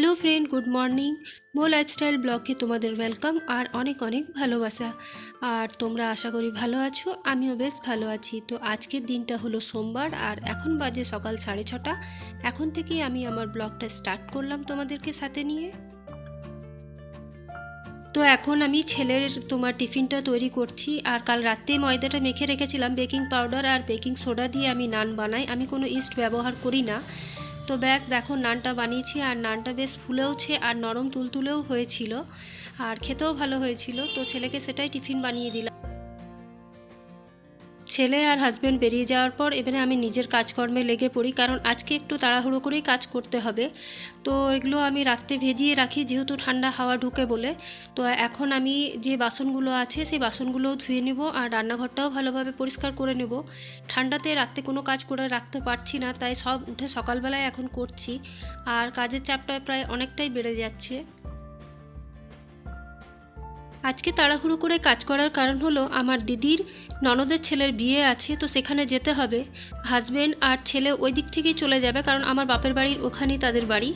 Hello friend good morning মো lifestyle ব্লগে তোমাদের ওয়েলকাম আর অনেক অনেক ভালোবাসা। আর তোমরা আশা করি ভালো আছো, আমিও বেশ ভালো আছি। তো আজকের দিনটা হলো সোমবার আর এখন বাজে সকাল সাড়ে ছটা। এখন থেকেই আমি আমার ব্লগটা স্টার্ট করলাম তোমাদেরকে সাথে নিয়ে। তো এখন আমি ছেলের তোমার টিফিনটা তৈরি করছি আর কাল রাতে ময়দাটা মেখে রেখেছিলাম বেকিং পাউডার আর বেকিং সোডা দিয়ে আমি নান বানাই। আমি কোনো ইস্ট ব্যবহার করি না। তো ব্যাস দেখো, নানটা বানিয়েছি আর নানটা বেশ ফুলেওছে আর নরম তুলতুলেও হয়েছিল আর খেতেও ভালো হয়েছিল। তো ছেলেকে সেটাই টিফিন বানিয়ে দিলাম। ছেলে আর হাজব্যান্ড বেরিয়ে যাওয়ার পর এবারে আমি নিজের কাজকর্মে লেগে পড়ি, কারণ আজকে একটু তাড়াহুড়ো করেই কাজ করতে হবে। তো এগুলো আমি রাত্রে ভেজিয়ে রাখি, যেহেতু ঠান্ডা হাওয়া ঢুকে বলে। তো এখন আমি যে বাসনগুলো আছে, সেই বাসনগুলোও ধুয়ে নেব আর রান্নাঘরটাও ভালোভাবে পরিষ্কার করে নেব। ঠান্ডাতে রাত্রে কোনো কাজ করে রাখতে পারছি না, তাই সব উঠে সকালবেলায় এখন করছি। আর কাজের চাপটা প্রায় অনেকটাই বেড়ে যাচ্ছে। আজকে তাড়াহুড়ো করে কাজ করার কারণ হলো আমার দিদির ননদের ছেলের বিয়ে আছে, তো সেখানে যেতে হবে। হাজব্যান্ড আর ছেলে ওই দিক থেকেই চলে যাবে কারণ আমার বাপের বাড়ির ওখানেই তাদের বাড়ি।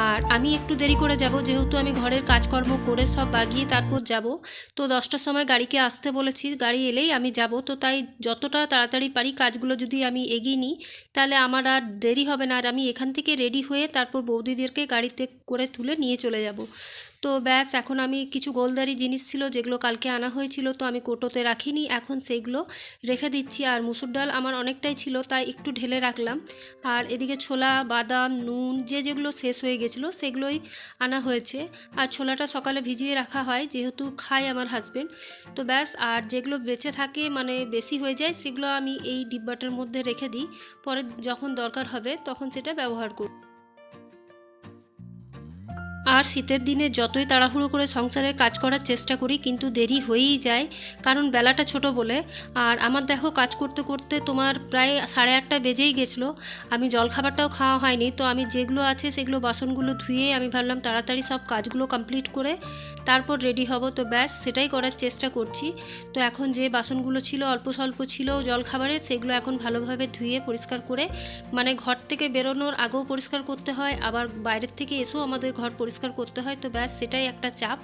আর আমি একটু দেরি করে যাব, যেহেতু আমি ঘরের কাজকর্ম করে সব বাগিয়ে তারপর যাব। তো দশটার সময় গাড়িকে আসতে বলেছি, গাড়ি এলেই আমি যাব। তো তাই যতটা তাড়াতাড়ি পারি কাজগুলো যদি আমি এগিয়ে নিই, তাহলে আমার আর দেরি হবে না। আর আমি এখান থেকে রেডি হয়ে তারপর বৌদিদেরকে গাড়িতে করে তুলে নিয়ে চলে যাব। তো ব্যাস, এখন আমি কিছু গোলদারি জিনিস ছিল যেগুলো কালকে আনা হয়েছিল, তো আমি কোটোতে রাখিনি। এখন সেইগুলো রেখে দিচ্ছি। আর মুসুর ডাল আমার অনেকটাই ছিল, তাই একটু ঢেলে রাখলাম। আর এদিকে ছোলা, বাদাম, নুন, যে যেগুলো শেষ হয়ে গেছিল, সেগুলোই আনা হয়েছে। আর ছোলাটা সকালে ভিজিয়ে রাখা হয়, যেহেতু খায় আমার হাজব্যান্ড তো ব্যাস, আর যেগুলো বেঁচে থাকে মানে বেশি হয়ে যায়, সেগুলো আমি এই ডিব্বাটার মধ্যে রেখে দিই। পরে যখন দরকার হবে, তখন সেটা ব্যবহার করি। আর শীতের দিনে যতই তাড়াহুড়ো করে সংসারের কাজ করার চেষ্টা করি, কিন্তু দেরি হয়েই যায়, কারণ বেলাটা ছোট বলে। আর আমার দেখো, কাজ করতে করতে তোমার প্রায় সাড়ে আটটা বেজেই গেছিল। আমি জলখাবারটাও খাওয়া হয়নি, তো আমি যেগুলো আছে সেগুলো বাসনগুলো ধুয়ে আমি ভাবলাম তাড়াতাড়ি সব কাজগুলো কমপ্লিট করে তারপর রেডি হব, তো ব্যাস সেটাই করার চেষ্টা করছি। তো এখন যে বাসনগুলো ছিল, অল্প স্বল্প ছিল, জলখাবারে, সেগুলো এখন ভালোভাবে ধুয়ে পরিষ্কার করে মানে ঘর থেকে বেরোনোর আগেও পরিষ্কার করতে হয়, আবার বাইরের থেকে এসেও আমাদের ঘর পরিষ্কার করতে হয়, তো ব্যাস সেটাই একটা চাপ।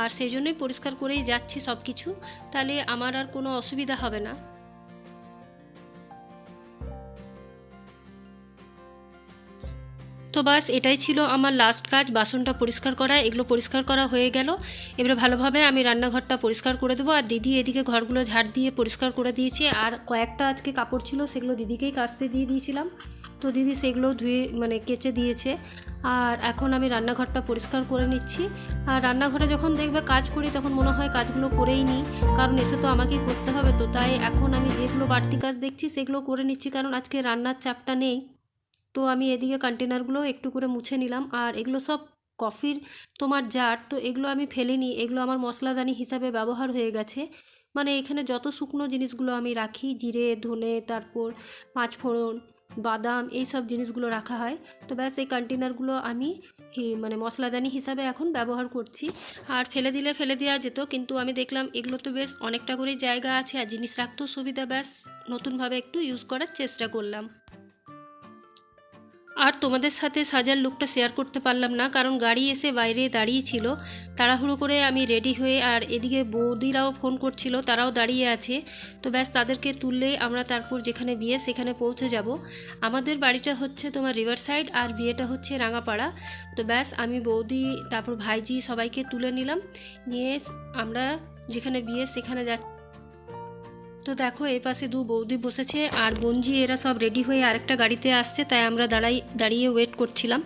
আর সেই জন্যই পরিষ্কার করেই যাচ্ছি সব কিছু তাহলে আমার আর কোনো অসুবিধা হবে না। তো বাস, এটাই ছিল আমার লাস্ট কাজ। বাসনটা পরিষ্কার করা, এগুলো পরিষ্কার করা হয়ে গেল। এবারে ভালোভাবে আমি রান্নাঘরটা পরিষ্কার করে দেবো। আর দিদি এদিকে ঘরগুলো ঝাড় দিয়ে পরিষ্কার করে দিয়েছে। আর কয়েকটা আজকে কাপড় ছিল, সেগুলো দিদিকেই কাচতে দিয়ে দিয়েছিলাম। তো দিদি সেগুলো ধুয়ে মানে কেচে দিয়েছে। আর এখন আমি রান্নাঘরটা পরিষ্কার করে নিচ্ছি। আর রান্নাঘরে যখন দেখবে কাজ করি, তখন মনে হয় কাজগুলো করেই নিই। কারণ এসে তো আমাকেই করতে হবে। তো তাই এখন আমি যেগুলো বাড়তি কাজ দেখছি, সেগুলো করে নিচ্ছি। কারণ আজকে রান্নার চাপটা নেই। তো আমি এদিকে কন্টেনারগুলো একটু করে মুছে নিলাম। আর এগুলো সব কফির তোমার জার তো এগুলো আমি ফেলিনি। এগুলো আমার মশলাদানি হিসাবে ব্যবহার হয়ে গেছে। মানে এখানে যত শুকনো জিনিসগুলো আমি রাখি, জিরে, ধনে, তারপর পাঁচফোড়ন, বাদাম, এই সব জিনিসগুলো রাখা হয়। তো ব্যাস, এই কন্টেনারগুলো আমি মানে মশলাদানি হিসাবে এখন ব্যবহার করছি। আর ফেলে দিলে ফেলে দেওয়া যেত, কিন্তু আমি দেখলাম এগুলো তো বেশ অনেকটা করেই জায়গা আছে, আর জিনিস রাখতেও সুবিধা। ব্যাস, নতুনভাবে একটু ইউজ করার চেষ্টা করলাম। আর তোমাদের সাথে সাজার লুকটা শেয়ার করতে পারলাম না, কারণ গাড়ি এসে বাইরে দাঁড়িয়ে ছিল। তাড়াহুড়ো করে আমি রেডি হয়ে আর এদিকে বৌদিরাও ফোন করছিল, তারাও দাঁড়িয়ে আছে। তো ব্যাস তাদেরকে তুললে আমরা তারপর যেখানে বিয়ে সেখানে পৌঁছে যাব। আমাদের বাড়িটা হচ্ছে তোমার রিভার সাইড আর বিয়েটা হচ্ছে রাঙাপাড়া। তো ব্যাস আমি বৌদি, তারপর ভাইজি সবাইকে তুলে নিলাম। নিয়ে আমরা যেখানে বিয়ে সেখানে যাচ্ছি। তো দেখো, এই পাশে দু বৌদি বসেছে আর বঞ্জি এরা সব রেডি হয়ে আরেকটা গাড়িতে আসছে, তাই আমরা দাঁড়াই, দাঁড়িয়ে ওয়েট করছিলাম।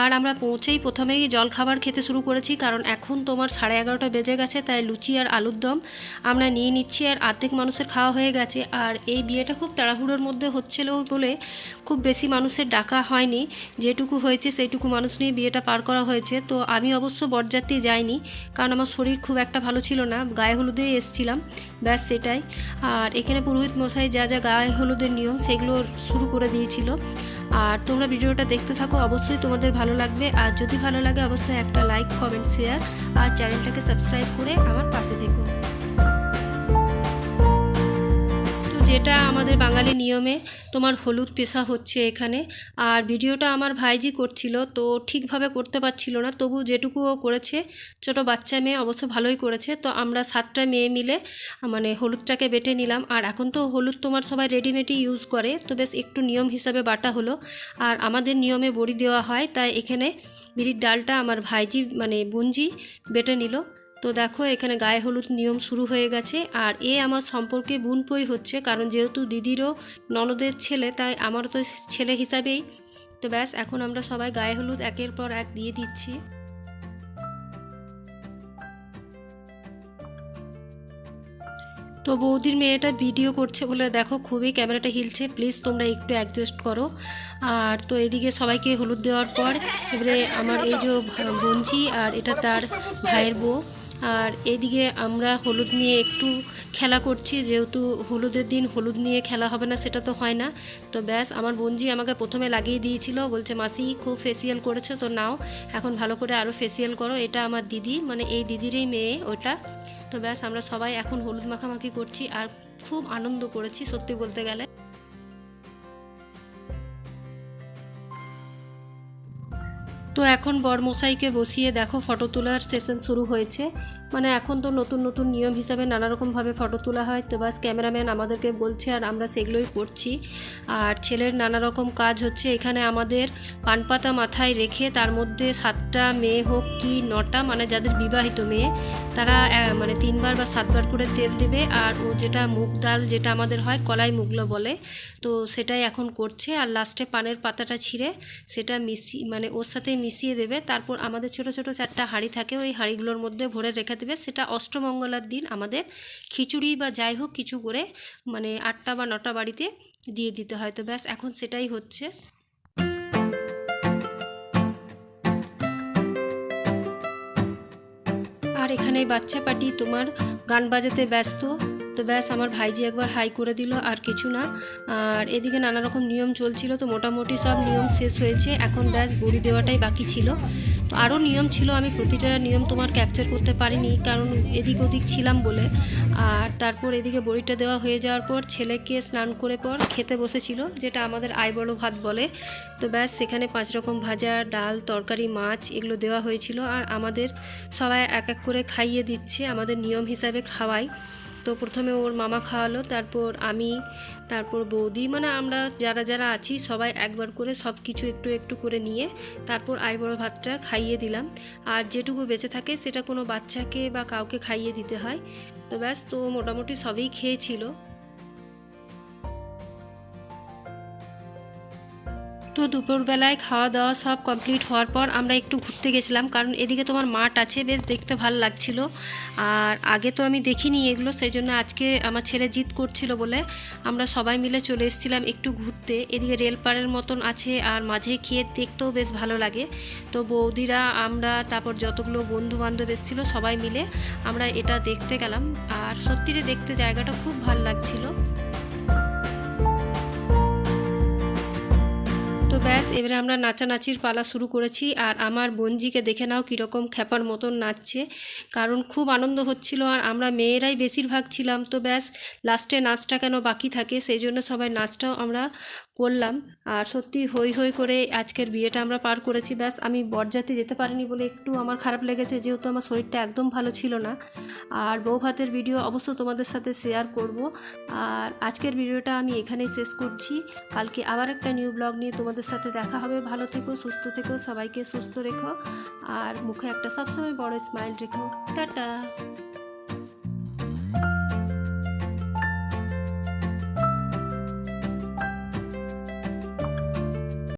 আর আমরা পৌঁছেই প্রথমেই জল খাবার খেতে শুরু করেছি, কারণ এখন তোমার সাড়ে এগারোটা বেজে গেছে, তাই লুচি আর আলুর দম আমরা নিয়ে নিচ্ছি আর আর্ধেক মানুষের খাওয়া হয়ে গেছে। আর এই বিয়েটা খুব তাড়াহুড়োর মধ্যে হচ্ছিল বলে খুব বেশি মানুষের ডাকা হয়নি, যেটুকু হয়েছে সেইটুকু মানুষ নিয়ে বিয়েটা পার করা হয়েছে। তো আমি অবশ্য বরযাত্রী যাইনি, কারণ আমার শরীর খুব একটা ভালো ছিল না, গায়ে হলুদেই এসছিলাম। ব্যাস সেটাই। আর এখানে পুরোহিত মশাই যা যা গায়ে হলুদের নিয়ম সেগুলো শুরু করে দিয়েছিল। আর তোমরা ভিডিওটা দেখতে থাকো, অবশ্যই তোমাদের ভালো লাগবে। আর যদি ভালো লাগে, অবশ্যই একটা লাইক কমেন্ট শেয়ার আর চ্যানেলটাকে সাবস্ক্রাইব করে আমার পাশে থেকো। যেটা আমাদের বাঙালি নিয়মে তোমার হলুদ পেশা হচ্ছে এখানে। আর ভিডিওটা আমার ভাইজি করছিল, তো ঠিকভাবে করতে পারছিল না। তবু যেটুকু ও করেছে, ছোট বাচ্চা মেয়ে অবশ্য ভালোই করেছে। তো আমরা সাতটা মেয়ে মিলে মানে হলুদটাকে বেটে নিলাম। আর এখন তো হলুদ তোমার সবাই রেডিমেডই ইউজ করে। তো বেশ একটু নিয়ম হিসাবে বাটা হলো। আর আমাদের নিয়মে বড়ি দেওয়া হয়, তাই এখানে বিড়ির ডালটা আমার ভাইজি মানে বুঞ্জি বেটে নিল। তো দেখো, এখানে গায়ে হলুদ নিয়ম শুরু হয়ে গেছে। আর এ আমার সম্পর্কে বুনপই হচ্ছে, কারণ যেহেতু দিদিরও ননদের ছেলে, তাই আমারও তো ছেলে হিসাবেই। তো ব্যাস, এখন আমরা সবাই গায়ে হলুদ একের পর এক দিয়ে দিচ্ছি। তো বৌদির মেয়েটা ভিডিও করছে বলে দেখো, খুবই ক্যামেরাটা হিলছে। প্লিজ তোমরা একটু অ্যাডজাস্ট করো। আর তো এদিকে সবাইকে হলুদ দেওয়ার পর, এবারে আমার এই যে বঞ্জি আর এটা তার ভাইয়ের বউ। আর এদিকে আমরা হলুদ নিয়ে একটু খেলা করছি, যেহেতু হলুদের দিন হলুদ নিয়ে খেলা হবে না সেটা তো হয় না। তো ব্যাস, আমার বোনজি আমাকে প্রথমে লাগিয়ে দিয়েছিল, বলছে, মাসি, খুব ফেসিয়াল করেছে তো নাও, এখন ভালো করে আরও ফেসিয়াল করো। এটা আমার দিদি মানে এই দিদিরই মেয়ে ওটা। তো ব্যাস, আমরা সবাই এখন হলুদ মাখামাখি করছি আর খুব আনন্দ করেছি সত্যি বলতে গেলে। তো এখন বরমশাইকে বসিয়ে দেখো ফটো তোলার সেশন শুরু হয়েছে। মানে এখন তো নতুন নতুন নিয়ম হিসাবে নানা রকমভাবে ফটো তোলা হয়। তো বাস ক্যামেরাম্যান আমাদেরকে বলছে, আর আমরা সেগুলোই করছি। আর ছেলের নানা রকম কাজ হচ্ছে, এখানে আমাদের পানপাতা মাথায় রেখে তার মধ্যে সাতটা মেয়ে হোক কি নটা মানে যাদের বিবাহিত মেয়ে, তারা মানে তিনবার বা সাতবার করে তেল দেবে। আর ও যেটা মুগ ডাল যেটা আমাদের হয় কলাই মুগলো বলে, তো সেটাই এখন করছে। আর লাস্টে পানের পাতাটা ছিঁড়ে সেটা মিশিয়ে মানে ওর সাথে মিশিয়ে দেবে। তারপর আমাদের ছোট ছোট চারটা হাঁড়ি থাকে, ওই হাঁড়িগুলোর মধ্যে ভরে রেখে দেবে, সেটা অষ্টমঙ্গলার দিন আমাদের খিচুড়ি বা যাই হোক কিছু করে মানে আটটা বা নটা বাড়িতে দিয়ে দিতে হয়। তো ব্যাস, এখন সেটাই হচ্ছে। আর এখানে বাচ্চা পার্টি তোমার গান বাজাতে ব্যস্ত। তো ব্যাস আমার ভাইজি একবার হাই করে দিল, আর কিছু না। আর এদিকে নানা রকম নিয়ম চলছিল, তো মোটামুটি সব নিয়ম শেষ হয়েছে। এখন ব্যাস বড়ি দেওয়াটাই বাকি ছিল। তো আরও নিয়ম ছিল, আমি প্রতিটা নিয়ম তোমার ক্যাপচার করতে পারিনি, কারণ এদিক ওদিক ছিলাম বলে। আর তারপর এদিকে বড়িটা দেওয়া হয়ে যাওয়ার পর ছেলেকে স্নান করে পর খেতে বসেছিল, যেটা আমাদের আই বড় ভাত বলে। তো ব্যাস সেখানে পাঁচ রকম ভাজা, ডাল, তরকারি, মাছ এগুলো দেওয়া হয়েছিল। আর আমাদের সবাই এক এক করে খাইয়ে দিচ্ছে, আমাদের নিয়ম হিসাবে খাওয়াই। তো প্রথমে ওর মামা খাওয়ালো, তারপর আমি, তারপর বৌদি মানে আমরা যারা যারা আছি সবাই একবার করে সব কিছু একটু একটু করে নিয়ে তারপর আই বড়ো ভাতটা খাইয়ে দিলাম। আর যেটুকু বেঁচে থাকে সেটা কোনো বাচ্চাকে বা কাউকে খাইয়ে দিতে হয়। তো ব্যাস, তো মোটামুটি সবই খেয়েছিল। তো দুপুরবেলায় খাওয়া দাওয়া সব কমপ্লিট হওয়ার পর আমরা একটু ঘুরতে গেছিলাম। কারণ এদিকে তোমার মাঠ আছে, বেশ দেখতে ভালো লাগছিল। আর আগে তো আমি দেখিনি এগুলো সেই জন্য আজকে আমার ছেলে জিদ করছিল বলে আমরা সবাই মিলে চলে এসেছিলাম একটু ঘুরতে। এদিকে রেলপাড়ের মতন আছে আর মাঝে খেয়ে দেখতেও বেশ ভালো লাগে। তো বৌদিরা, আমরা, তারপর যতগুলো বন্ধু বান্ধব এসেছিল সবাই মিলে আমরা এটা দেখতে গেলাম। আর সত্যিরে দেখতে জায়গাটা খুব ভালো লাগছিল। তো ব্যাস, এবারে আমরা নাচানাচির পালা শুরু করেছি আর আমার বোনজিকে দেখে নাও কীরকম খ্যাপার মতন নাচছে। কারণ খুব আনন্দ হচ্ছিল আর আমরা মেয়েরাই বেশিরভাগ ছিলাম। তো ব্যাস, লাস্টে নাচটা কেন বাকি থাকে সেই জন্য সবাই নাচটাও আমরা করলাম। আর সত্যি হই হই করে আজকের বিয়েটা আমরা পার করেছি। ব্যাস, আমি বরযাত্রী যেতে পারিনি বলে একটু আমার খারাপ লেগেছে, যেহেতু আমার শরীরটা একদম ভালো ছিল না। আর বউ ভাতের ভিডিও অবশ্য তোমাদের সাথে শেয়ার করব। আর আজকের ভিডিওটা আমি এখানেই শেষ করছি। কালকে আবার একটা নিউ ব্লগ নিয়ে সাথে দেখা হবে। ভালো থেকো, সুস্থ থেকো, সবাইকে সুস্থ রেখো। আর মুখে একটা সবসময় বড় স্মাইল রেখো। টাটা!